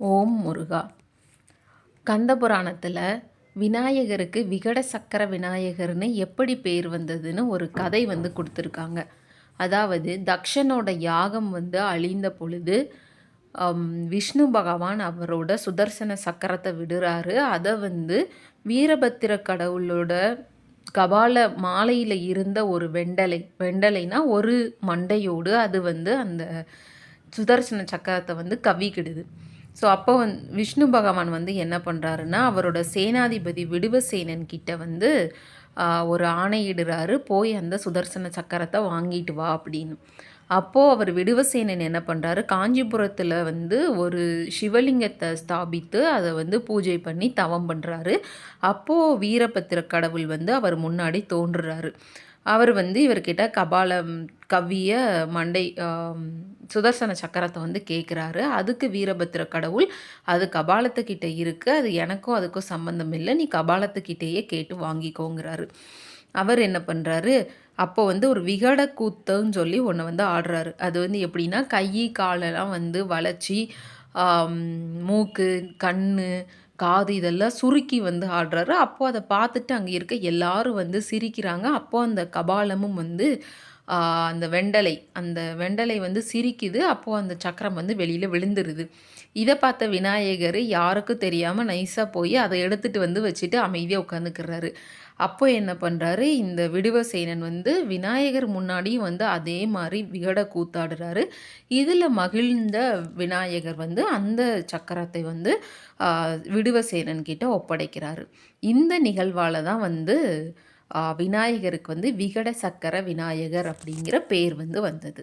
ஓம் முருகா. கந்த புராணத்தில் விநாயகருக்கு விகட சக்கர விநாயகர்னு எப்படி பேர் வந்ததுன்னு ஒரு கதை வந்து கொடுத்துருக்காங்க. அதாவது தக்ஷனோட யாகம் வந்து அழிந்த பொழுது விஷ்ணு பகவான் அவரோட சுதர்சன சக்கரத்தை விடுறாரு. அதை வந்து வீரபத்திர கடவுளோட கபால மாலையில் இருந்த ஒரு வெண்டலை வெண்டலைனா ஒரு மண்டையோடு அது வந்து அந்த சுதர்சன சக்கரத்தை வந்து கவிக்கிடுது ஸோ அப்போ வந் விஷ்ணு பகவான் வந்து என்ன பண்ணுறாருன்னா அவரோட சேனாதிபதி விடுவசேனன் கிட்ட வந்து ஒரு ஆணையிடுறாரு போய் அந்த சுதர்சன சக்கரத்தை வாங்கிட்டு வா அப்படின்னு. அப்போது அவர் விடுவசேனன் என்ன பண்ணுறாரு காஞ்சிபுரத்தில் வந்து ஒரு சிவலிங்கத்தை ஸ்தாபித்து அதை வந்து பூஜை பண்ணி தவம் பண்ணுறாரு அப்போது வீரபத்திர கடவுள் வந்து அவர் முன்னாடி தோன்றுறாரு. அவர் வந்து இவர்கிட்ட கபாலம் கவ்விய மண்டை சுதர்சன சக்கரத்தை வந்து கேட்குறாரு அதுக்கு வீரபத்திர கடவுள் அது கபாலத்துக்கிட்ட இருக்குது அது எனக்கும் அதுக்கும் சம்மந்தம் இல்லை நீ கபாலத்துக்கிட்டேயே கேட்டு வாங்கிக்கோங்கிறாரு. அவர் என்ன பண்ணுறாரு அப்போ வந்து ஒரு விகட கூத்துன்னு சொல்லி ஒன்று வந்து ஆடுறாரு. அது வந்து எப்படின்னா கை காலெல்லாம் வந்து வளைச்சி மூக்கு கண் காது இதெல்லாம் சுருக்கி வந்து ஆடுறாரு. அப்போது அதை பார்த்துட்டு அங்கே இருக்க எல்லாரும் வந்து சிரிக்கிறாங்க. அப்போது அந்த கபாலமும் வந்து அந்த வெண்டலை அந்த வெண்டலை வந்து சிரிக்குது. அப்போது அந்த சக்கரம் வந்து வெளியில் விழுந்துருது. இதை பார்த்த விநாயகர் யாருக்கும் தெரியாமல் நைஸாக போய் அதை எடுத்துகிட்டு வந்து வச்சுட்டு அமைதியாக உட்காந்துக்கிறாரு அப்போ என்ன பண்ணுறாரு இந்த விடுவசேனன் வந்து விநாயகர் முன்னாடியும் வந்து அதே மாதிரி விகட கூத்தாடுறாரு. இதில் மகிழ்ந்த விநாயகர் வந்து அந்த சக்கரத்தை வந்து விடுவசேனன் கிட்ட ஒப்படைக்கிறாரு. இந்த நிகழ்வால் தான் வந்து விநாயகருக்கு வந்து விகட சக்கர விநாயகர் அப்படிங்கிற பேர் வந்து வந்தது.